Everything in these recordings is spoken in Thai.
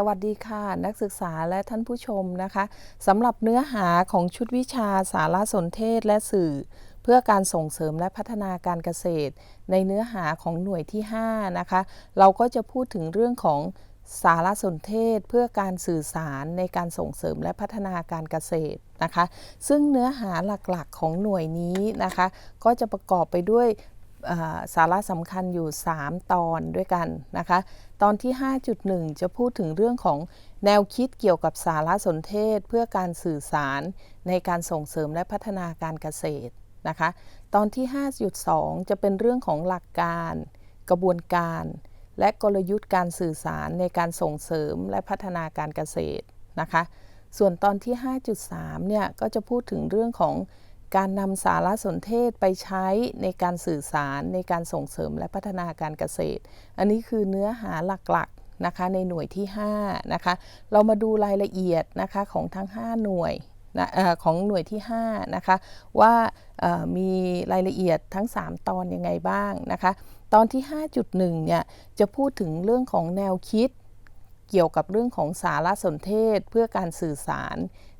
สวัสดีค่ะ นักศึกษาและท่านผู้ชมนะคะสำหรับเนื้อหาของชุดวิชาสารสนเทศและสื่อ เพื่อการส่งเสริมและพัฒนาการเกษตร ในเนื้อหาของหน่วยที่ 5 นะคะ เราก็จะพูดถึงเรื่องของสารสนเทศเพื่อการสื่อสารในการส่งเสริมและพัฒนาการเกษตรนะคะ ซึ่งเนื้อหาหลักๆของหน่วยนี้นะคะ ก็จะประกอบไปด้วยสาระสำคัญอยู่ 3 ตอนด้วยกันนะคะ ตอนที่ 5.1 จะพูดถึงเรื่องของแนวคิดเกี่ยวกับสารสนเทศ เพื่อการสื่อสารในการส่งเสริมและพัฒนาการเกษตรนะคะ ตอนที่ 5.2 จะเป็นเรื่องของหลักการ กระบวนการ และกลยุทธ์การสื่อสารในการส่งเสริมและพัฒนาการเกษตรนะคะ ส่วนตอนที่ 5.3 เนี่ยก็จะพูดถึงเรื่องของ การนำสารสนเทศไปใช้ในการสื่อสารในการส่งเสริมและพัฒนาการเกษตร อันนี้คือเนื้อหาหลักๆนะคะในหน่วยที่5นะคะเรามาดูรายละเอียดนะคะของทั้ง 5 หน่วยนะของหน่วยที่5นะคะว่ามีรายละเอียดทั้ง 3 ตอนยังไงบ้างนะคะตอนที่ 5.1เนี่ยจะพูดถึงเรื่องของแนวคิด เกี่ยวกับเรื่องของสารสนเทศ เพื่อการสื่อสาร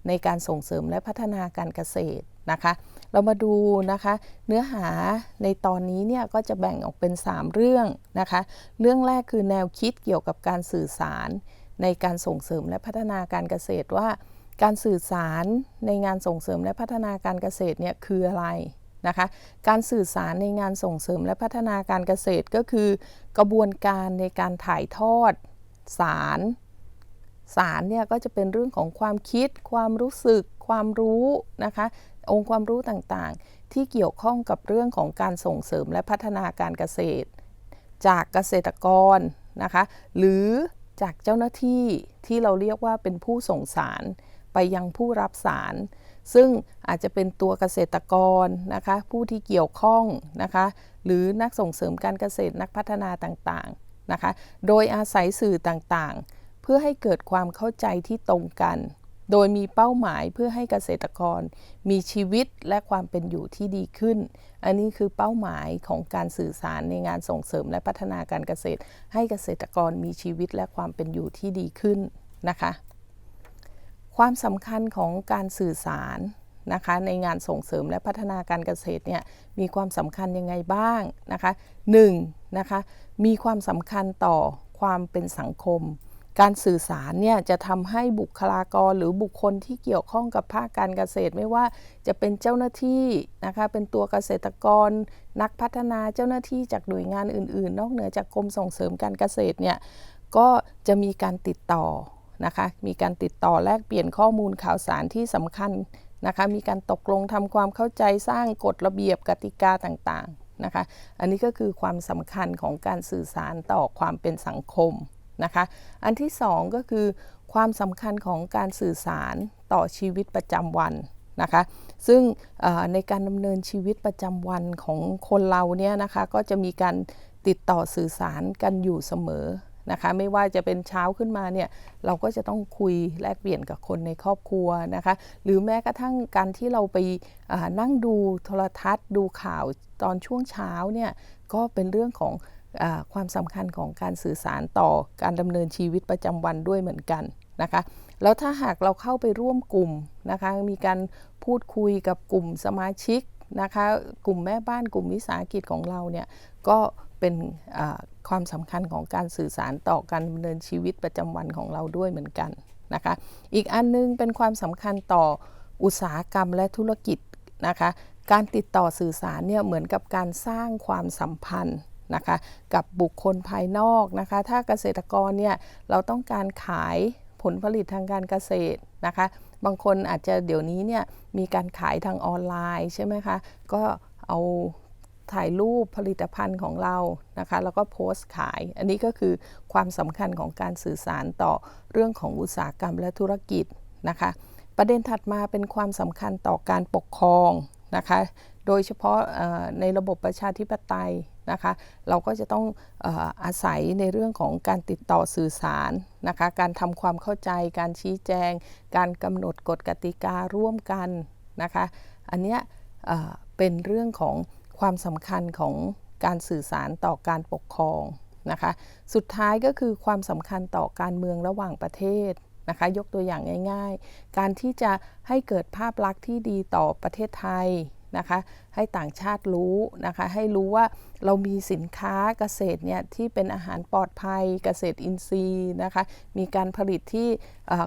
ในการส่งเสริมและพัฒนาการเกษตร นะคะ เรามาดูนะคะ เนื้อหาในตอนนี้เนี่ยก็จะแบ่งออกเป็น 3 เรื่องนะคะ เรื่องแรกคือแนวคิดเกี่ยวกับการสื่อสาร ในการส่งเสริมและพัฒนาการเกษตรว่า การสื่อสารในงานส่งเสริมและพัฒนาการเกษตรเนี่ยคืออะไรนะคะ การสื่อสารในงานส่งเสริมและพัฒนาการเกษตรก็คือ กระบวนการในการถ่ายทอดสารสารเนี่ยก็จะเป็นเรื่องของความคิด ความรู้สึก ความรู้นะคะ องค์ความรู้ต่างๆ ที่เกี่ยวข้องกับเรื่องของการส่งเสริมและพัฒนาการเกษตร จากเกษตรกรนะคะ หรือจากเจ้าหน้าที่ที่เราเรียกว่าเป็นผู้ส่งสารไปยังผู้รับสาร ซึ่งอาจจะเป็นตัวเกษตรกรนะคะ ผู้ที่เกี่ยวข้องนะคะ หรือนักส่งเสริมการเกษตรนักพัฒนาต่างๆนะคะ โดยอาศัยสื่อต่างๆ เพื่อให้เกิดความเข้าใจที่ตรงกัน โดยมีเป้าหมายเพื่อให้เกษตรกร มีชีวิตและความเป็นอยู่ที่ดีขึ้น อันนี้คือเป้าหมายของการสื่อสารในงานส่งเสริมและพัฒนาการเกษตร ให้เกษตรกรมีชีวิตและความเป็นอยู่ที่ดีขึ้นนะคะ ความสำคัญของการสื่อสารนะคะในงานส่งเสริมและพัฒนาการเกษตรเนี่ยมีความสำคัญยังไงบ้างนะคะ 1 นะคะมีความสำคัญต่อความเป็นสังคม การสื่อสารเนี่ยจะทำให้บุคลากรหรือบุคคลที่เกี่ยวข้องกับภาคการเกษตร ไม่ว่าจะเป็นเจ้าหน้าที่นะคะเป็นตัวเกษตรกร นักพัฒนาเจ้าหน้าที่จากหน่วยงานอื่น ๆ นอกเหนือจากกรมส่งเสริมการเกษตรเนี่ยก็จะมีการติดต่อนะคะมีการติดต่อแลกเปลี่ยนข้อมูลข่าวสารที่สำคัญนะคะมีการตกลงทำความเข้าใจสร้างกฎระเบียบกติกาต่างๆนะคะอันนี้ก็คือความสำคัญของการสื่อสารต่อความเป็นสังคม นะคะ อันที่สองก็คือความสำคัญของการสื่อสารต่อชีวิตประจำวันนะคะ ซึ่งในการดำเนินชีวิตประจำวันของคนเราเนี่ยนะคะก็จะมีการติดต่อสื่อสารกันอยู่เสมอนะคะไม่ว่าจะเป็นเช้าขึ้นมาเนี่ยเราก็จะต้องคุยแลกเปลี่ยนกับคนในครอบครัวนะคะหรือแม้กระทั่งการที่เราไปนั่งดูโทรทัศน์ ดูข่าวตอนช่วงเช้าเนี่ยก็เป็นเรื่องของ ความสำคัญของการสื่อสารต่อการดำเนินชีวิตประจำวันด้วยเหมือนกันนะคะแล้วถ้าหากเราเข้าไปร่วมกลุ่มนะคะมีการพูดคุยกับกลุ่มสมาชิกนะคะกลุ่มแม่บ้านกลุ่มวิสาหกิจของเราเนี่ยก็เป็นความสำคัญของการสื่อสารต่อการดำเนินชีวิตประจำวันของเราด้วยเหมือนกันนะคะอีกอันนึงเป็นความสำคัญต่ออุตสาหกรรมและธุรกิจนะคะการติดต่อสื่อสารเนี่ยเหมือนกับการสร้างความสัมพันธ์ นะคะกับบุคคลภายนอกนะคะถ้าเกษตรกรเนี่ยเราต้องการขายผลผลิตทางการเกษตรนะคะบางคนอาจจะเดี๋ยวนี้เนี่ยมีการขายทางออนไลน์ใช่ไหมคะก็เอาถ่ายรูปผลิตภัณฑ์ของเรานะคะแล้วก็โพสต์ขาย อันนี้ก็คือความสำคัญของการสื่อสารต่อเรื่องของอุตสาหกรรมและธุรกิจนะคะประเด็นถัดมาเป็นความสำคัญต่อการปกครองนะคะโดยเฉพาะในระบบประชาธิปไตย นะคะ เราก็จะต้องอาศัยในเรื่องของการติดต่อสื่อสารนะคะ การทำความเข้าใจ การชี้แจง การกำหนดกฎกติการ่วมกันนะคะ อันนี้เป็นเรื่องของความสำคัญของการสื่อสารต่อการปกครองนะคะ สุดท้ายก็คือความสำคัญต่อการเมืองระหว่างประเทศนะคะยกตัวอย่างง่าย ๆ การที่จะให้เกิดภาพลักษณ์ที่ดีต่อประเทศไทย นะคะให้ต่างชาติรู้นะคะให้รู้ว่าเรามีสินค้าเกษตรเนี่ยที่เป็นอาหารปลอดภัยเกษตรอินทรีย์นะคะมีการผลิตที่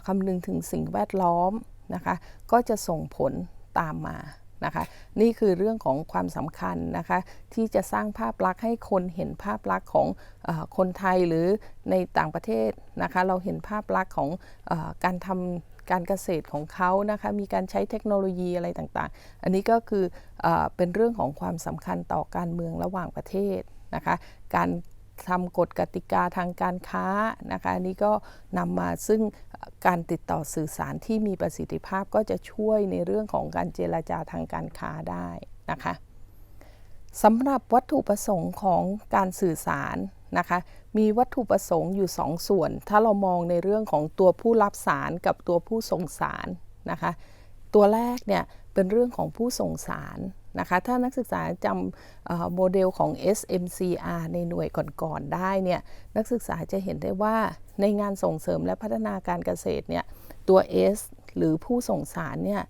คำนึงถึงสิ่งแวดล้อมนะคะก็จะส่งผลตามมานะคะนี่คือเรื่องของความสำคัญนะคะที่จะสร้างภาพลักษณ์ให้คนเห็นภาพลักษณ์ของอคนไทยหรือในต่างประเทศนะคะเราเห็นภาพลักษณ์ของอการทำ การเกษตรของเขานะคะ มีการใช้เทคโนโลยีอะไรต่างๆ อันนี้ก็คืออเป็นเรื่องของความสำคัญต่อการเมืองระหว่างประเทศนะคะ การทำกฎกติกาทางการค้านะคะอันี่ก็นำมาซึ่งการติดต่อสื่อสารที่มีประสิทธิภาพก็จะช่วยในเรื่องของการเจรจาทางการค้าได้นะคะสำหรับวัตถุประสงค์ของการสื่อสาร นะคะ มีวัตถุประสงค์อยู่2สส่วน ถ้าเรามองในเรื่องของตัวผู้รับสารกับตัวผู้ส่งสารนะคะ ตัวแรกเนี่ยเป็นเรื่องของผู้ส่งสารนะคะ ถ้านักศึกษาจำโมเดลของ SMCR ในหน่วยก่อนๆได้เนี่ยนักศึกษาจะเห็นได้ว่าในงานส่งเสริมและพัฒนาการเกษตรเนี่ยตัว S หรือผู้ส่งสารเนี่ย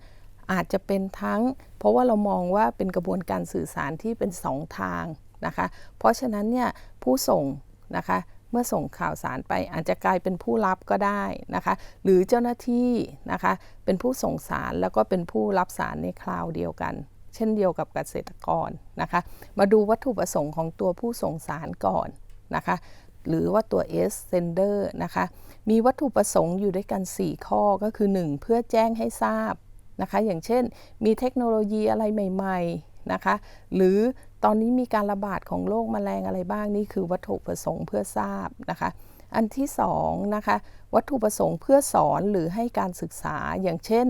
อาจจะเป็นทั้ง เพราะว่าเรามองว่าเป็นกระบวนการสื่อสารที่เป็นสองทาง นะคะ เพราะฉะนั้นเนี่ยผู้ส่งนะคะเมื่อส่งข่าวสารไปอาจจะกลายเป็นผู้รับก็ได้นะคะ หรือเจ้าหน้าที่นะคะเป็นผู้ส่งสารแล้วก็เป็นผู้รับสารในคราวเดียวกัน เช่นเดียวกับเกษตรกรนะคะ มาดูวัตถุประสงค์ของตัวผู้ส่งสารก่อนนะคะ หรือว่าตัว S sender นะคะ มีวัตถุประสงค์อยู่ด้วยกัน 4 ข้อก็คือ 1 เพื่อแจ้งให้ทราบนะคะ อย่างเช่นมีเทคโนโลยีอะไรใหม่ ๆนะคะ หรือ ตอนนี้มีการระบาดของโรคแมลงอะไรบ้างนี่คือวัตถุประสงค์เพื่อทราบนะคะ อันที่2นะคะวัตถุประสงค์เพื่อสอนหรือให้การศึกษาอย่างเช่น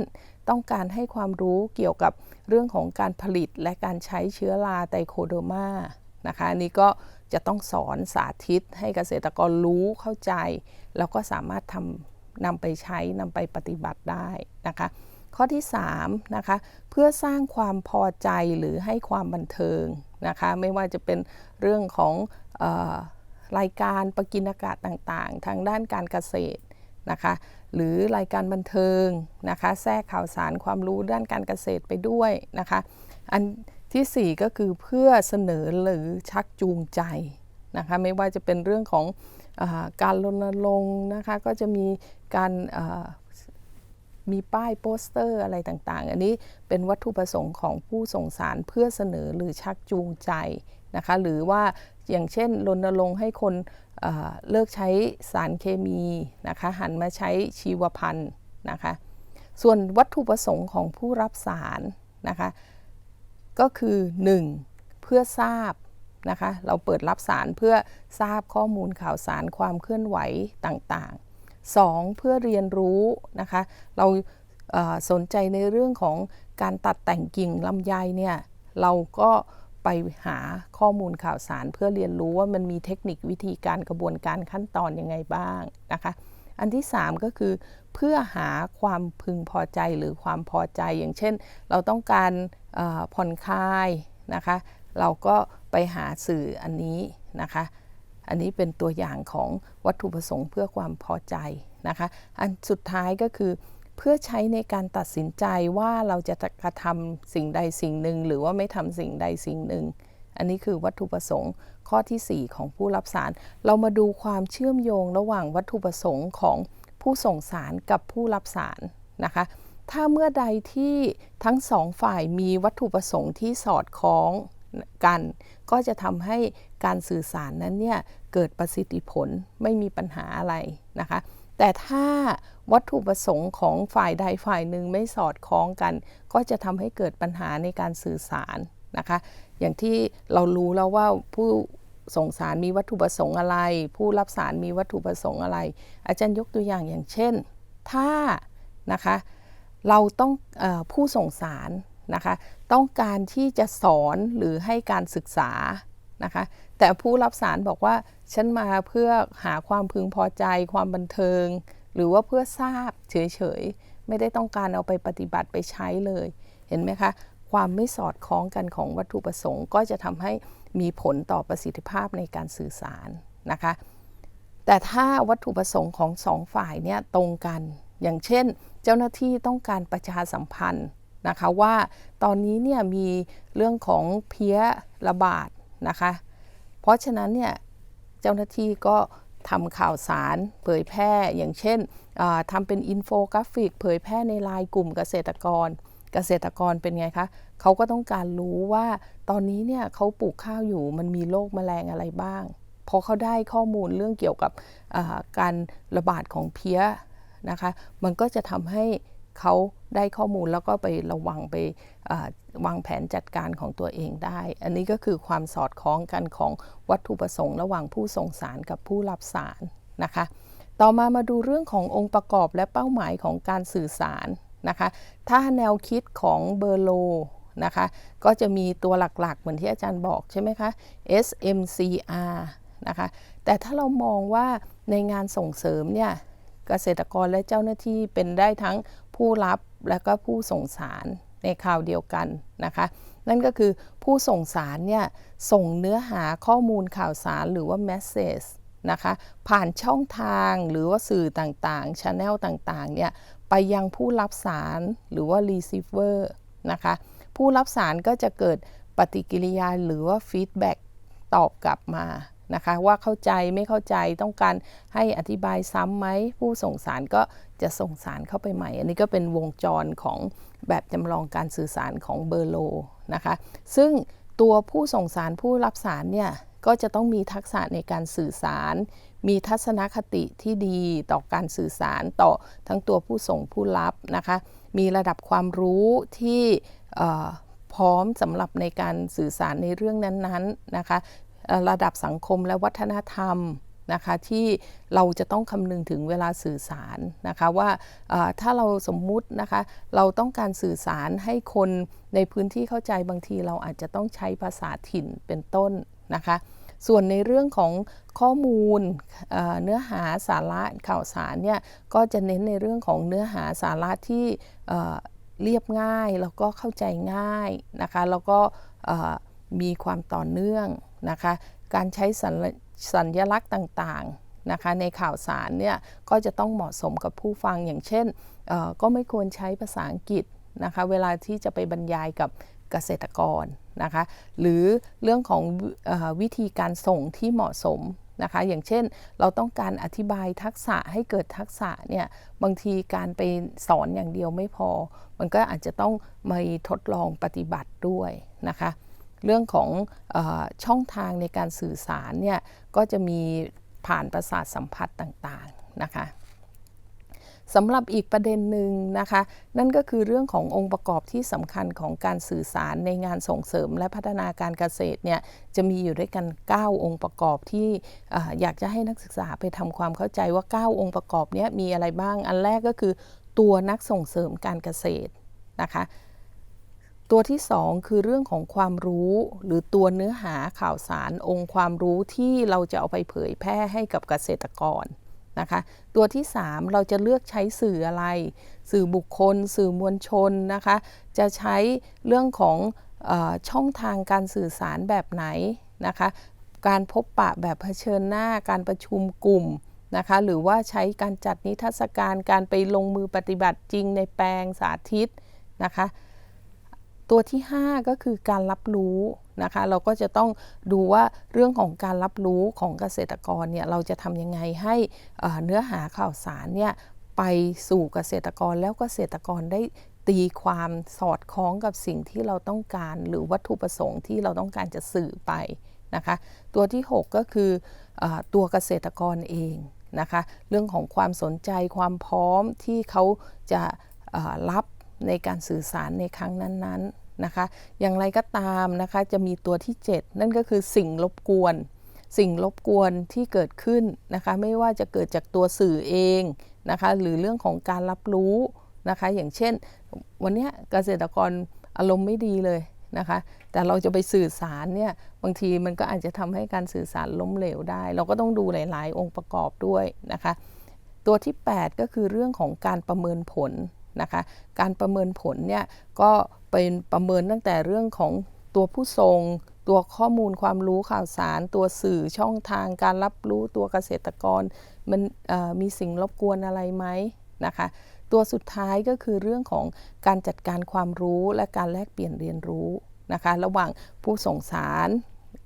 ต้องการให้ความรู้เกี่ยวกับเรื่องของการผลิตและการใช้เชื้อราไตโคโดมานะคะอันนี้ก็จะต้องสอนสาธิตให้เกษตรกรรู้เข้าใจ แล้วก็สามารถทำนำไปใช้นำไปปฏิบัติได้นะคะข้อที่3นะคะเพื่อสร้างความพอใจหรือให้ความบันเทิง นะคะไม่ว่าจะเป็นเรื่องของอรายการประกินอากาศต่างๆ ทางด้านการเกษตรนะคะหรือรายการบันเทิงนะคะแทรกข่าวสารความรู้ด้านการเกษตรไปด้วยนะคะอันที่ 4 ก็คือเพื่อเสนอหรือชักจูงใจนะคะไม่ว่าจะเป็นเรื่องของอการรณรงค์นะคะก็จะมีการ มีป้ายโปสเตอร์อะไรต่างๆ อันนี้เป็นวัตถุประสงค์ของผู้ส่งสารเพื่อเสนอหรือชักจูงใจนะคะหรือว่าอย่างเช่นรณรงค์ให้คนเลิกใช้สารเคมีนะคะหันมาใช้ชีวพันธุ์นะคะส่วนวัตถุประสงค์ของผู้รับสารนะคะก็คือ 1. เพื่อทราบนะคะเราเปิดรับสารเพื่อทราบข้อมูลข่าวสารความเคลื่อนไหวต่างๆ 2. เพื่อเรียนรู้นะคะ เราสนใจในเรื่องของการตัดแต่งกิ่งลำไยเนี่ยเราก็ไปหาข้อมูลข่าวสารเพื่อเรียนรู้ว่ามันมีเทคนิควิธีการกระบวนการขั้นตอนยังไงบ้างนะคะ อันที่ 3 ก็คือเพื่อหาความพึงพอใจหรือความพอใจอย่างเช่น เราต้องการผ่อนคลายนะคะ เราก็ไปหาสื่ออันนี้นะคะ อันนี้เป็นตัวอย่างของวัตถุประสงค์เพื่อความพอใจนะคะ อันสุดท้ายก็คือเพื่อใช้ในการตัดสินใจว่าเราจะกระทำสิ่งใดสิ่งหนึ่ง หรือว่าไม่ทำสิ่งใดสิ่งหนึ่ง อันนี้คือวัตถุประสงค์ข้อที่ 4 ของผู้รับสาร เรามาดูความเชื่อมโยงระหว่างวัตถุประสงค์ของผู้ส่งสารกับผู้รับสารนะคะ ถ้าเมื่อใดที่ทั้งสองฝ่ายมีวัตถุประสงค์ที่สอดคล้องกัน ก็จะทำให้การสื่อสารนั้นเนี่ย เกิดประสิทธิผลไม่มีปัญหาอะไรนะคะ แต่ถ้าวัตถุประสงค์ของฝ่ายใดฝ่ายหนึ่งไม่สอดคล้องกัน ก็จะทำให้เกิดปัญหาในการสื่อสารนะคะ อย่างที่เรารู้แล้วว่าผู้ส่งสารมีวัตถุประสงค์อะไร ผู้รับสารมีวัตถุประสงค์อะไร อาจารย์ยกตัวอย่างอย่างเช่น ถ้านะคะเราต้องอผู้ส่งสารนะคะ ต้องการที่จะสอนหรือให้การศึกษา นะคะ แต่ผู้รับสารบอกว่าฉันมาเพื่อหาความพึงพอใจ ความบันเทิง หรือว่าเพื่อทราบเฉยๆ ไม่ได้ต้องการเอาไปปฏิบัติไปใช้เลย เห็นไหมคะ ความไม่สอดคล้องกันของวัตถุประสงค์ ก็จะทำให้มีผลต่อประสิทธิภาพในการสื่อสารนะคะ แต่ถ้าวัตถุประสงค์ของสองฝ่ายเนี่ยตรงกัน อย่างเช่น เจ้าหน้าที่ต้องการประชาสัมพันธ์นะคะว่าตอนนี้เนี่ยมีเรื่องของเพี้ยระบาด นะคะ เพราะฉะนั้นเนี่ยเจ้าหน้าที่ก็ทำข่าวสารเผยแพร่อย่างเช่นทำเป็นอินโฟกราฟิก เผยแพร่ในไลน์กลุ่มเกษตรกร เกษตรกรเป็นไงคะเขาก็ต้องการรู้ว่าตอนนี้เนี่ยเขาปลูกข้าวอยู่มันมีโรคแมลงอะไรบ้างพอเขาได้ข้อมูลเรื่องเกี่ยวกับการระบาดของเพี้ยนะคะ มันก็จะทำให้ เขาได้ข้อมูลแล้วก็ไประวังไปวางแผนจัดการของตัวเองได้ อันนี้ก็คือความสอดคล้องกันของวัตถุประสงค์ระหว่างผู้ส่งสารกับผู้รับสารนะคะ ต่อมามาดูเรื่องขององค์ประกอบและเป้าหมายของการสื่อสารนะคะ ถ้าแนวคิดของเบอร์โลนะคะก็จะมีตัวหลักๆ เหมือนที่อาจารย์บอกใช่ไหมคะ SMCR นะคะแต่ถ้าเรามองว่าในงานส่งเสริมเนี่ยเกษตรกรและเจ้าหน้าที่เป็นได้ทั้ง ผู้รับและก็ผู้ส่งสารในคราวเดียวกันนะคะ นั่นก็คือผู้ส่งสารเนี่ยส่งเนื้อหาข้อมูลข่าวสารหรือว่า message นะคะผ่านช่องทางหรือว่าสื่อต่างๆช anel ต่างๆเนี่ยไปยังผู้รับสารหรือว่า receiver นะคะผู้รับสารก็จะเกิดปฏิกิริยาหรือว่า feedback ตอบกลับมานะคะว่าเข้าใจไม่เข้าใจต้องการให้อธิบายซ้ำไหมผู้ส่งสารก็ จะส่งสารเข้าไปใหม่ อันนี้ก็เป็นวงจรของแบบจำลองการสื่อสารของเบอร์โลนะคะซึ่งตัวผู้ส่งสารผู้รับสารเนี่ยก็จะต้องมีทักษะในการสื่อสาร มีทัศนคติที่ดีต่อการสื่อสารต่อทั้งตัวผู้ส่งผู้รับนะคะ มีระดับความรู้ที่พร้อมสำหรับในการสื่อสารในเรื่องนั้นๆนะคะ ระดับสังคมและวัฒนธรรม นะคะที่เราจะต้องคำนึงถึงเวลาสื่อสารนะคะว่าถ้าเราสมมุตินะคะเราต้องการสื่อสารให้คนในพื้นที่เข้าใจบางทีเราอาจจะต้องใช้ภาษาถิ่นเป็นต้นนะคะส่วนในเรื่องของข้อมูลเนื้อหาสาระข่าวสารเนี่ยก็จะเน้นในเรื่องของเนื้อหาสาระที่เรียบง่ายแล้วก็เข้าใจง่ายนะคะแล้วก็มีความต่อเนื่องนะคะการใช้สั สัญลักษณ์ต่างๆนะคะในข่าวสารเนี่ยก็จะต้องเหมาะสมกับผู้ฟังอย่างเช่น ก็ไม่ควรใช้ภาษาอังกฤษนะคะเวลาที่จะไปบรรยายกับเกษตรกรนะคะหรือเรื่องของอวิธีการส่งที่เหมาะสมนะคะอย่างเช่นเราต้องการอธิบายทักษะให้เกิดทักษะเนี่ยบางทีการไปสอนอย่างเดียวไม่พอ มันก็อาจจะต้องมาทดลองปฏิบัติด้วยนะคะ เรื่องของอช่องทางในการสื่อสารเนี่ยก็จะมีผ่านประสาทสัมผัสต่างๆนะคะสำหรับอีกประเด็นหนึ่งนะคะ นั่นก็คือเรื่องขององค์ประกอบที่สำคัญของการสื่อสารในงานส่งเสริมและพัฒนาการเกษตรเนี่ยจะมีอยู่ด้วยกัน 9 องค์ประกอบที่ออยากจะให้นักศึกษาไปทำความเข้าใจว่า 9 องค์ประกอบนี้มีอะไรบ้าง อันแรกก็คือตัวนักส่งเสริมการเกษตรนะคะ ตัวที่ 2 คือเรื่องของความรู้ หรือตัวเนื้อหาข่าวสารองค์ความรู้ที่เราจะเอาไปเผยแพร่ให้กับเกษตรกรนะคะ ตัวที่ 3 เราจะเลือกใช้สื่ออะไร สื่อบุคคล สื่อมวลชนนะคะ จะใช้เรื่องของอช่องทางการสื่อสารแบบไหนนะคะ การพบปะแบบเผชิญหน้าการประชุมกลุ่มนะคะหรือว่าใช้การจัดนิทรรศการการไปลงมือปฏิบัติจริงในแปลงสาธิตนะคะ ตัวที่ 5 ก็คือการรับรู้นะคะ เราก็จะต้องดูว่าเรื่องของการรับรู้ของเกษตรกรเนี่ยเราจะทำยังไงให้เนื้อหาข่าวสารเนี่ยไปสู่เกษตรกรแล้วเกษตรกรได้ตีความสอดคล้องกับสิ่งที่เราต้องการ หรือวัตถุประสงค์ที่เราต้องการจะสื่อไปนะคะ ตัวที่ 6 ก็คืออตัวเกษตรกรเองนะคะ เรื่องของความสนใจความพร้อมที่เขาจะรับในการสื่อสารในครั้งนั้น ๆ นะคะ อย่างไรก็ตามนะคะจะมีตัวที่ 7 นั่นก็คือสิ่งรบกวน สิ่งรบกวนที่เกิดขึ้นนะคะไม่ว่าจะเกิดจากตัวสื่อเองนะคะหรือเรื่องของการรับรู้นะคะ อย่างเช่น วันนี้เกษตรกรอารมณ์ไม่ดีเลยนะคะ แต่เราจะไปสื่อสารเนี่ยบางทีมันก็อาจจะทำให้การสื่อสารล้มเหลวได้ เราก็ต้องดูหลาย ๆ องค์ประกอบด้วยนะคะ ตัวที่ 8 ก็คือเรื่องของการประเมินผล นะคะ การประเมินผลเนี่ยก็เป็นประเมินตั้งแต่เรื่องของตัวผู้ส่งตัวข้อมูลความรู้ข่าวสาร ตัวสื่อช่องทางการรับรู้ตัวเกษตรกร มันมีสิ่งรบกวนอะไรไหมนะคะ ตัวสุดท้ายก็คือเรื่องของการจัดการความรู้และการแลกเปลี่ยนเรียนรู้นะคะ ระหว่างผู้ส่งสาร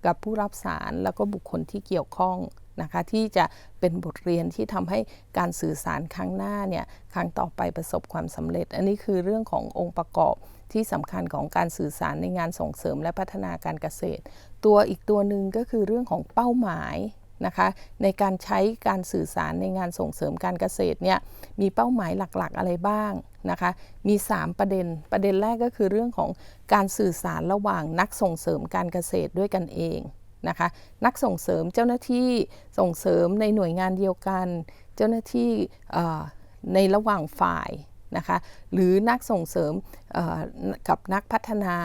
กับผู้รับสารแล้วก็บุคคลที่เกี่ยวข้อง นะคะที่จะเป็นบทเรียนที่ทำให้การสื่อสารครั้งหน้าเนี่ยครั้งต่อไปประสบความสำเร็จ อันนี้คือเรื่องขององค์ประกอบที่สำคัญของการสื่อสารในงานส่งเสริมและพัฒนาการเกษตร ตัวอีกตัวหนึ่งก็คือเรื่องของเป้าหมายนะคะในการใช้การสื่อสารในงานส่งเสริมการเกษตรเนี่ยมีเป้าหมายหลักๆอะไรบ้างนะคะมี 3 ประเด็นประเด็นแรกก็คือเรื่องของการสื่อสารระหว่างนักส่งเสริมการเกษตรด้วยกันเอง นะคะ นักส่งเสริมเจ้าหน้าที่ส่งเสริมในหน่วยงานเดียวกัน เจ้าหน้าที่ในระหว่างฝ่ายนะคะหรือนักส่งเสริมกับนักพัฒนา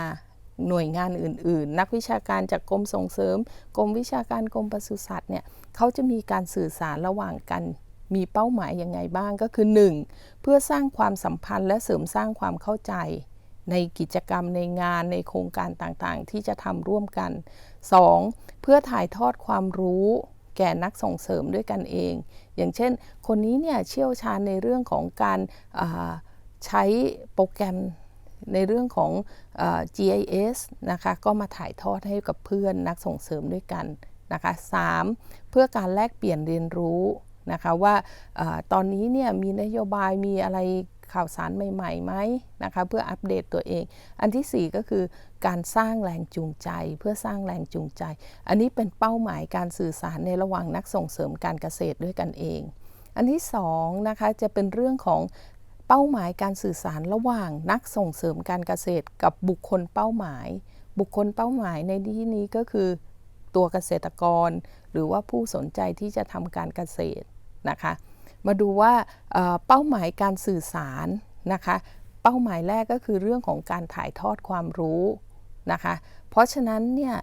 หน่วยงานอื่น ๆ นักวิชาการจากกรมส่งเสริม กรมวิชาการกรมปศุสัตว์เนี่ยเขาจะมีการสื่อสารระหว่างกันมีเป้าหมายยังไงบ้างก็คือ 1. เพื่อสร้างความสัมพันธ์และเสริมสร้างความเข้าใจ ในกิจกรรมในงานในโครงการต่างๆ ที่จะทำร่วมกัน 2. เพื่อถ่ายทอดความรู้แก่นักส่งเสริมด้วยกันเอง อย่างเช่น คนนี้เนี่ยเชี่ยวชาญในเรื่องของการใช้โปรแกรมในเรื่องของ GIS นะคะก็มาถ่ายทอดให้กับเพื่อนนักส่งเสริมด้วยกันนะคะ 3. เพื่อการแลกเปลี่ยนเรียนรู้นะคะว่าอตอนนี้เนี่ยมีนโยบายมีอะไร ข่าวสารใหม่ๆไหมนะคะเพื่ออัปเดตตัวเอง อันที่ 4 ก็คือการสร้างแรงจูงใจ เพื่อสร้างแรงจูงใจ อันนี้เป็นเป้าหมายการสื่อสารในระหว่างนักส่งเสริมการเกษตรด้วยกันเอง อันที่2นะคะจะเป็นเรื่องของเป้าหมายการสื่อสารระหว่างนักส่งเสริมการเกษตร กับบุคคลเป้าหมาย บุคคลเป้าหมายในที่นี้ก็คือตัวเกษตรกร หรือว่าผู้สนใจที่จะทำการเกษตรนะคะ มาดูว่าเป้าหมายการสื่อสารนะคะ เป้าหมายแรกก็คือเรื่องของการถ่ายทอดความรู้นะคะ เพราะฉะนั้นเนี่ย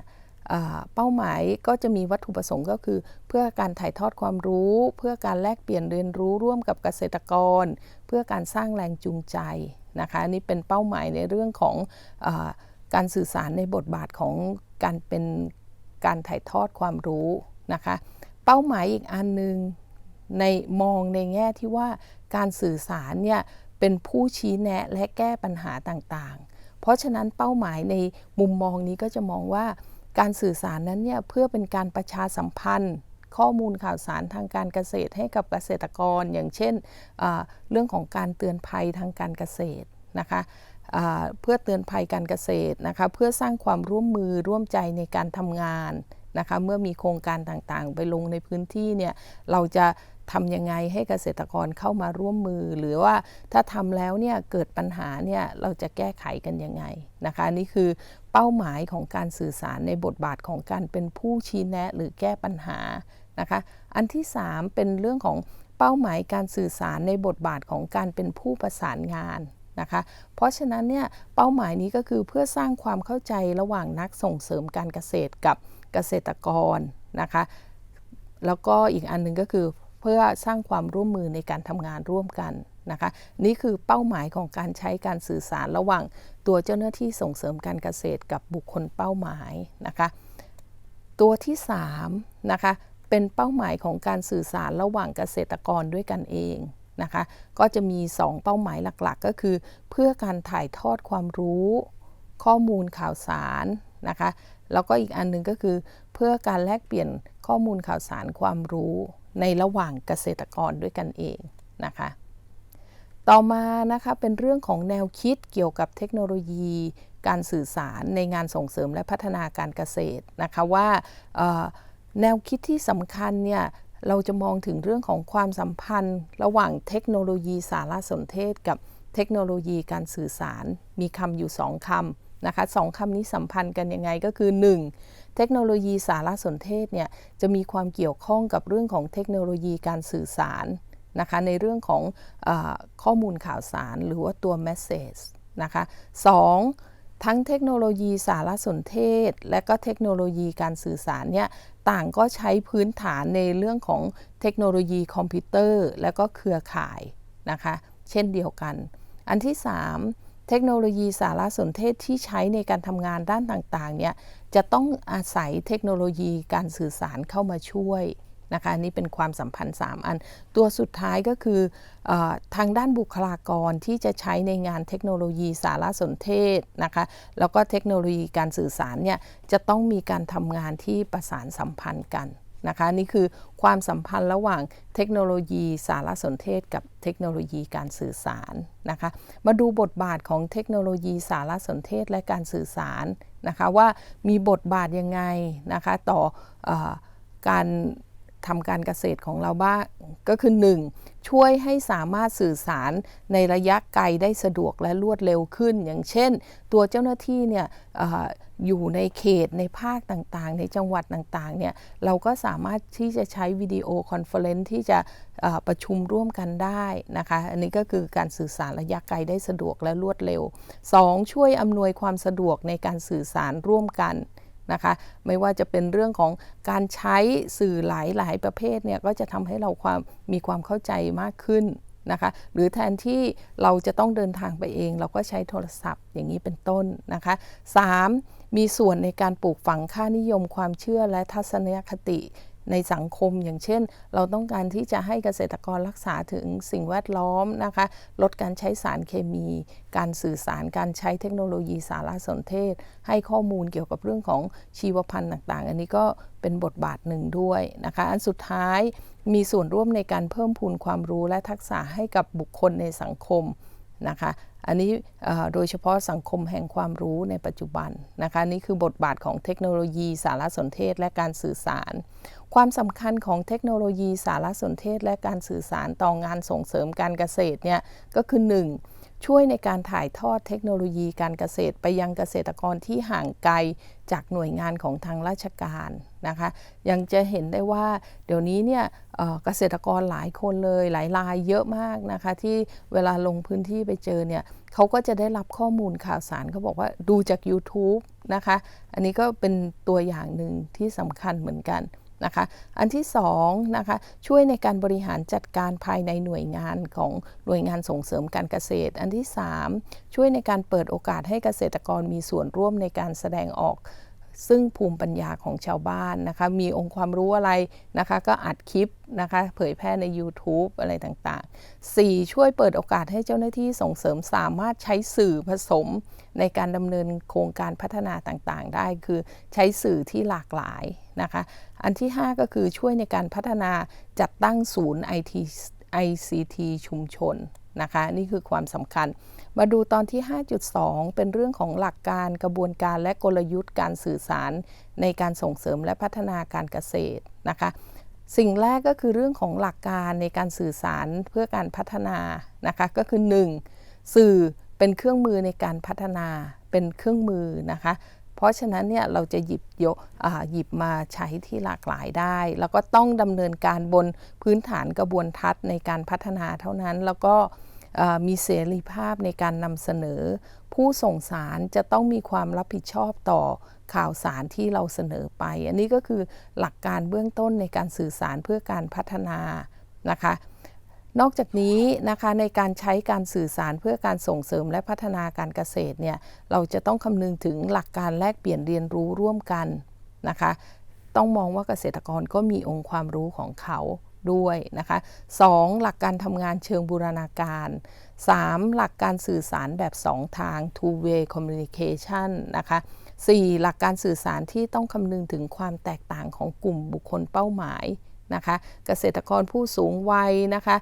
เป้าหมายก็จะมีวัตถุประสงค์ก็คือ เพื่อการถ่ายทอดความรู้ เพื่อการแลกเปลี่ยนเรียนรู้ร่วมกับเกษตรกร เพื่อการสร้างแรงจูงใจนะคะนี่เป็นเป้าหมายในเรื่องของอการสื่อสารในบทบาทของการเป็นการถ่ายทอดความรู้นะคะ เป้าหมายอีกอันหนึ่ง ในมองในแง่ที่ว่าการสื่อสารเนี่ยเป็นผู้ชี้แนะและแก้ปัญหาต่างๆ เพราะฉะนั้นเป้าหมายในมุมมองนี้ก็จะมองว่าการสื่อสารนั้นเนี่ยเพื่อเป็นการประชาสัมพันธ์ ข้อมูลข่าวสารทางการเกษตรให้กับเกษตรกร อย่างเช่นเรื่องของการเตือนภัยทางการเกษตรนะคะเพื่อเตือนภัยการเกษตรนะคะเพื่อสร้างความร่วมมือร่วมใจในการทำงาน นะคะเมื่อมีโครงการต่างๆ ไปลงในพื้นที่เนี่ยเราจะทำยังไงให้เกษตรกรเข้ามาร่วมมือ หรือว่าถ้าทำแล้วเนี่ยเกิดปัญหาเนี่ยเราจะแก้ไขกันยังไงนะคะนี่คือเป้าหมายของการสื่อสารในบทบาทของการเป็นผู้ชี้แนะ หรือแก้ปัญหานะคะอันที่ 3 เป็นเรื่องของเป้าหมายการสื่อสารในบทบาทของการเป็นผู้ประสานงานนะคะเพราะฉะนั้นเนี่ยเป้าหมายนี้ก็คือเพื่อสร้างความเข้าใจระหว่างนักส่งเสริมการเกษตรกับ เกษตรกรนะคะ แล้วก็อีกอันหนึ่งก็คือเพื่อสร้างความร่วมมือในการทำงานร่วมกันนะคะ นี่คือเป้าหมายของการใช้การสื่อสารระหว่างตัวเจ้าหน้าที่ส่งเสริมการเกษตรกับบุคคลเป้าหมายนะคะ ตัวที่3นะคะเป็นเป้าหมายของการสื่อสารระหว่างเกษตรกรด้วยกันเองนะคะ ก็จะมี 2 เป้าหมายหลักๆ ก็คือ เพื่อการถ่ายทอดความรู้ ข้อมูลข่าวสารนะคะ แล้วก็อีกอันนึงก็คือ เพื่อการแลกเปลี่ยนข้อมูลข่าวสารความรู้ในระหว่างเกษตรกรด้วยกันเองนะคะ ต่อมานะคะเป็นเรื่องของแนวคิดเกี่ยวกับเทคโนโลยี การสื่อสารในงานส่งเสริมและพัฒนาการเกษตรนะคะว่าแนวคิดที่สำคัญเนี่ยเราจะมองถึงเรื่องของความสัมพันธ์ ระหว่างเทคโนโลยีสารสนเทศ กับเทคโนโลยีการสื่อสาร มีคำอยู่สองคำ นะคะสองคำนี้สัมพันธ์กันยังไงก็คือ 1. เทคโนโลยีสารสนเทศเนี่ยจะมีความเกี่ยวข้องกับเรื่องของเทคโนโลยีการสื่อสารนะคะในเรื่องของอข้อมูลข่าวสารหรือว่าตัว message นะคะสองทั้งเทคโนโลยีสารสนเทศ และก็เทคโนโลยีการสื่อสารเนี่ยต่างก็ใช้พื้นฐานในเรื่องของเทคโนโลยีคอมพิวเตอร์ และก็เครือข่ายนะคะเช่นเดียวกัน อันที่ 3 เทคโนโลยีสารสนเทศที่ใช้ในการทำงานด้านต่างๆเนี่ยจะต้องอาศัยเทคโนโลยีการสื่อสารเข้ามาช่วยนะคะอันนี้เป็นความสัมพันธ์ 3 อัน ตัวสุดท้ายก็คืออทางด้านบุคลากรที่จะใช้ในงานเทคโนโลยีสารสนเทศนะคะแล้วก็เทคโนโลยีการสื่อสารเนี่ยจะต้องมีการทำงานที่ประสานสัมพันธ์กัน นะคะ นี่คือความสัมพันธ์ระหว่างเทคโนโลยีสารสนเทศกับเทคโนโลยีการสื่อสารนะคะ มาดูบทบาทของเทคโนโลยีสารสนเทศและการสื่อสารนะคะว่ามีบทบาทยังไงนะคะต่ออการทำการเกษตรของเราบ้างก็คือ 1. ช่วยให้สามารถสื่อสารในระยะไกลได้สะดวกและรวดเร็วขึ้น อย่างเช่น ตัวเจ้าหน้าที่เนี่ย อยู่ในเขตในภาคต่างๆ ในจังหวัดต่างๆเนี่ยเราก็สามารถที่จะใช้วิดีโอคอนเฟอเรนซ์ที่จะประชุมร่วมกันได้นะคะอันนี้ก็คือการสื่อสารระยะไกลได้สะดวกและรวดเร็ว 2. ช่วยอำนวยความสะดวกในการสื่อสารร่วมกันนะคะไม่ว่าจะเป็นเรื่องของการใช้สื่อหลายหลายประเภทเนี่ยก็จะทำให้เราความมีความเข้าใจมากขึ้นนะคะหรือแทนที่เราจะต้องเดินทางไปเอง เราก็ใช้โทรศัพท์อย่างนี้เป็นต้นนะคะ 3. มีส่วนในการปลูกฝังค่านิยมความเชื่อและทัศนคติในสังคมอย่างเช่น เราต้องการที่จะให้เกษตรกรรักษาถึงสิ่งแวดล้อมนะคะ ลดการใช้สารเคมี การสื่อสารการใช้เทคโนโลยีสารสนเทศ ให้ข้อมูลเกี่ยวกับเรื่องของชีวพันธุ์ต่างๆ อันนี้ก็เป็นบทบาทหนึ่งด้วยนะคะ อันสุดท้ายมีส่วนร่วมในการเพิ่มพูนความรู้และทักษะให้กับบุคคลในสังคมนะคะ อันนี้โดยเฉพาะสังคมแห่งความรู้ในปัจจุบันนะคะนี่คือบทบาทของเทคโนโลยีสารสนเทศและการสื่อสาร ความสำคัญของเทคโนโลยีสารสนเทศและการสื่อสารต่องานส่งเสริมการเกษตรเนี่ยก็คือ 1. ช่วยในการถ่ายทอดเทคโนโลยีการเกษตร ไปยังเกษตรกรที่ห่างไกลจากหน่วยงานของทางราชการ นะคะ ยังจะเห็นได้ว่าเดี๋ยวนี้เนี่ยเกษตรกรหลายคนเลยหลายรายเยอะมากนะคะ ที่เวลาลงพื้นที่ไปเจอเนี่ยเขาก็จะได้รับข้อมูลข่าวสารเขาบอกว่าดูจาก YouTube นะคะ อันนี้ก็เป็นตัวอย่างหนึ่งที่สำคัญเหมือนกันนะคะ อันที่2นะคะช่วยในการบริหารจัดการภายในหน่วยงานของหน่วยงานส่งเสริมการเกษตร อันที่ 3 ช่วยในการเปิดโอกาสให้เกษตรกรมีส่วนร่วมในการแสดงออก ซึ่งภูมิปัญญาของชาวบ้านนะคะ มีองค์ความรู้อะไรนะคะ ก็อัดคลิปนะคะ เผยแพร่ใน YouTube อะไรต่างๆ 4. ช่วยเปิดโอกาสให้เจ้าหน้าที่ส่งเสริมสามารถใช้สื่อผสมในการดำเนินโครงการพัฒนาต่างๆ ได้ คือใช้สื่อที่หลากหลายนะคะ อันที่ 5 ก็คือช่วยในการพัฒนาจัดตั้งศูนย์ IT ICT ชุมชน นะคะ นี่คือความสำคัญ มาดูตอนที่ 5.2 เป็นเรื่องของหลักการกระบวนการและกลยุทธ์การสื่อสารในการส่งเสริมและพัฒนาการเกษตรนะคะ สิ่งแรกก็คือเรื่องของหลักการในการสื่อสารเพื่อการพัฒนานะคะ ก็คือ 1. สื่อเป็นเครื่องมือในการพัฒนาเป็นเครื่องมือนะคะเพราะฉะนั้นเนี่ยเราจะหยิบยกหยิบมาใช้ที่หลากหลายได้ แล้วก็ต้องดำเนินการบนพื้นฐานกระบวนทัศน์ในการพัฒนาเท่านั้นแล้วก็ มีเสรีภาพในการนำเสนอ ผู้ส่งสารจะต้องมีความรับผิดชอบต่อข่าวสารที่เราเสนอไป อันนี้ก็คือหลักการเบื้องต้นในการสื่อสารเพื่อการพัฒนานะคะนอกจากนี้นะคะในการใช้การสื่อสารเพื่อการส่งเสริมและพัฒนาการเกษตรเนี่ยเราจะต้องคำนึงถึงหลักการแลกเปลี่ยนเรียนรู้ร่วมกันนะคะ ต้องมองว่าเกษตรกรก็มีองค์ความรู้ของเขา ด้วยนะคะ 2. หลักการทำงานเชิงบูรณาการ 3. หลักการสื่อสารแบบ 2 ทาง two way communication นะคะ 4. หลักการสื่อสารที่ต้องคำนึงถึงความแตกต่างของกลุ่มบุคคลเป้าหมายนะคะ เกษตรกรผู้สูงวัยนะคะ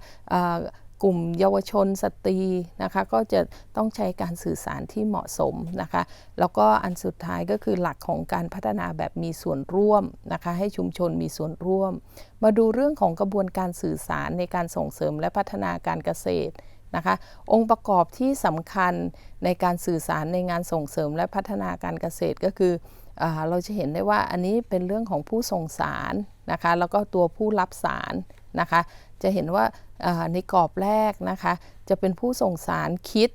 กลุ่มเยาวชนสตรีนะคะก็จะต้องใช้การสื่อสารที่เหมาะสมนะคะแล้วก็อันสุดท้ายก็คือหลักของการพัฒนาแบบมีส่วนร่วมนะคะให้ชุมชนมีส่วนร่วม มาดูเรื่องของกระบวนการสื่อสารในการส่งเสริมและพัฒนาการเกษตรนะคะองค์ประกอบที่สำคัญในการสื่อสารในงานส่งเสริมและพัฒนาการเกษตรก็คือเราจะเห็นได้ว่าอันนี้เป็นเรื่องของผู้ส่งสารนะคะแล้วก็ตัวผู้รับสารนะคะจะเห็นว่า ในกรอบแรกนะคะ จะเป็นผู้ส่งสารคิด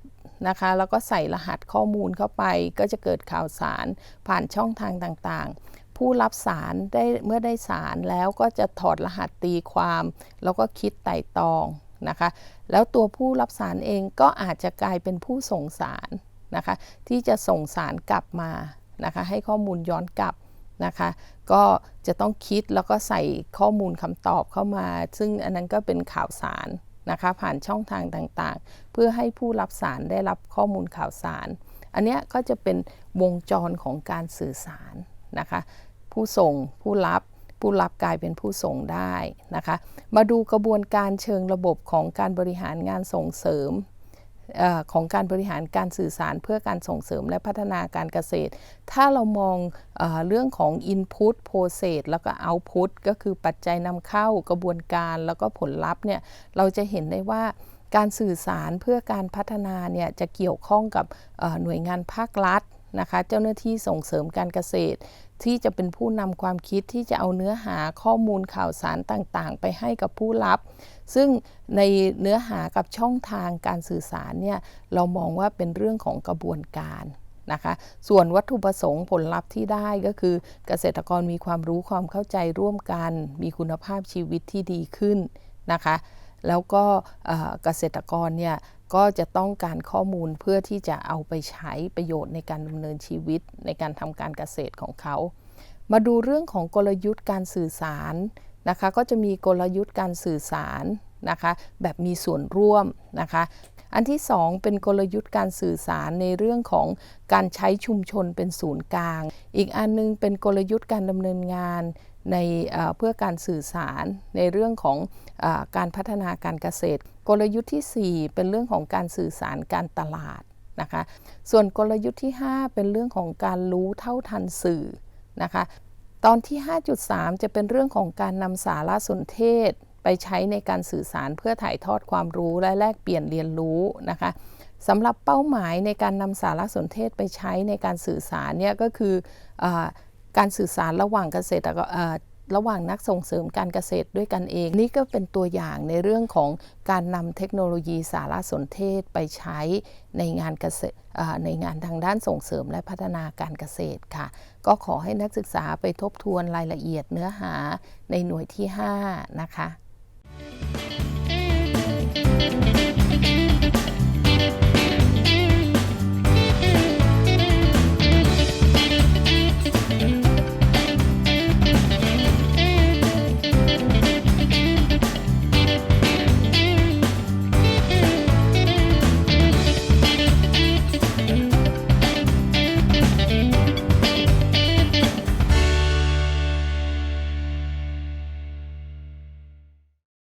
นะคะ แล้วก็ใส่รหัสข้อมูลเข้าไป ก็จะเกิดข่าวสารผ่านช่องทางต่างๆ ผู้รับสารได้เมื่อได้สารแล้วก็จะถอดรหัสตีความ แล้วก็คิดไต่ตองนะคะ แล้วตัวผู้รับสารเองก็อาจจะกลายเป็นผู้ส่งสารนะคะ ที่จะส่งสารกลับมานะคะ ให้ข้อมูลย้อนกลับนะคะ ก็จะต้องคิดแล้วก็ใส่ข้อมูลคำตอบเข้ามา ซึ่งอันนั้นก็เป็นข่าวสารนะคะผ่านช่องทางต่างๆ เพื่อให้ผู้รับสารได้รับข้อมูลข่าวสาร อันเนี้ยก็จะเป็นวงจรของการสื่อสารนะคะผู้ส่งผู้รับผู้รับกลายเป็นผู้ส่งได้นะคะ มาดูกระบวนการเชิงระบบของการบริหารงานส่งเสริม ของการบริหารการสื่อสารเพื่อการส่งเสริมและพัฒนาการเกษตร ถ้าเรามองเอเรื่องของ Input Process แล้วก็ Output ก็คือปัจจัยนำเข้ากระบวนการแล้วก็ผลลัพธ์เนี่ยเราจะเห็นได้ว่าการสื่อสารเพื่อการพัฒนาเนี่ยจะเกี่ยวข้องกับหน่วยงานภาครัฐนะคะเจ้าหน้าที่ส่งเสริมการเกษตร ที่จะเป็นผู้นำความคิดที่จะเอาเนื้อหาข้อมูลข่าวสารต่างๆ ไปให้กับผู้รับ ซึ่งในเนื้อหากับช่องทางการสื่อสารเนี่ยเรามองว่าเป็นเรื่องของกระบวนการนะคะส่วนวัตถุประสงค์ผลลัพธ์ที่ได้ก็คือเกษตรกรมีความรู้ความเข้าใจร่วมกัน มีคุณภาพชีวิตที่ดีขึ้นนะคะแล้วก็เกษตรกรเนี่ยก็จะต้องการข้อมูลเพื่อที่จะเอาไปใช้ประโยชน์ในการดำเนินชีวิตในการทำการเกษตรของเขา มาดูเรื่องของกลยุทธ์การสื่อสาร นะคะก็จะมีกลยุทธ์การสื่อสารนะคะแบบมีส่วนร่วมนะคะอันที่สองเป็นกลยุทธ์การสื่อสารในเรื่องของการใช้ชุมชนเป็นศูนย์กลาง อีกอันนึงเป็นกลยุทธ์การดำเนินงานในเพื่อการสื่อสารในเรื่องของอการพัฒนาการเกษตร กลยุทธ์ที่ 4 เป็นเรื่องของการสื่อสารการตลาดนะคะส่วนกลยุทธ์ที่ 5 เป็นเรื่องของการรู้เท่าทันสื่อนะคะ ตอนที่ 5.3 จะเป็นเรื่องของการนำสารสนเทศ ไปใช้ในการสื่อสารเพื่อถ่ายทอดความรู้และแลกเปลี่ยนเรียนรู้นะคะสำหรับเป้าหมายในการนำสารสนเทศไปใช้ในการสื่อสารเนี่ยก็คืออการสื่อสารระหว่างเกษตรกร ระหว่างนักส่งเสริมการเกษตรด้วยกันเอง นี่ก็เป็นตัวอย่างในเรื่องของการนำเทคโนโลยีสารสนเทศไปใช้ในงานเกษตรในงานทางด้านส่งเสริมและพัฒนาการเกษตรค่ะ ก็ขอให้นักศึกษาไปทบทวนรายละเอียดเนื้อหาในหน่วยที่ 5 นะคะ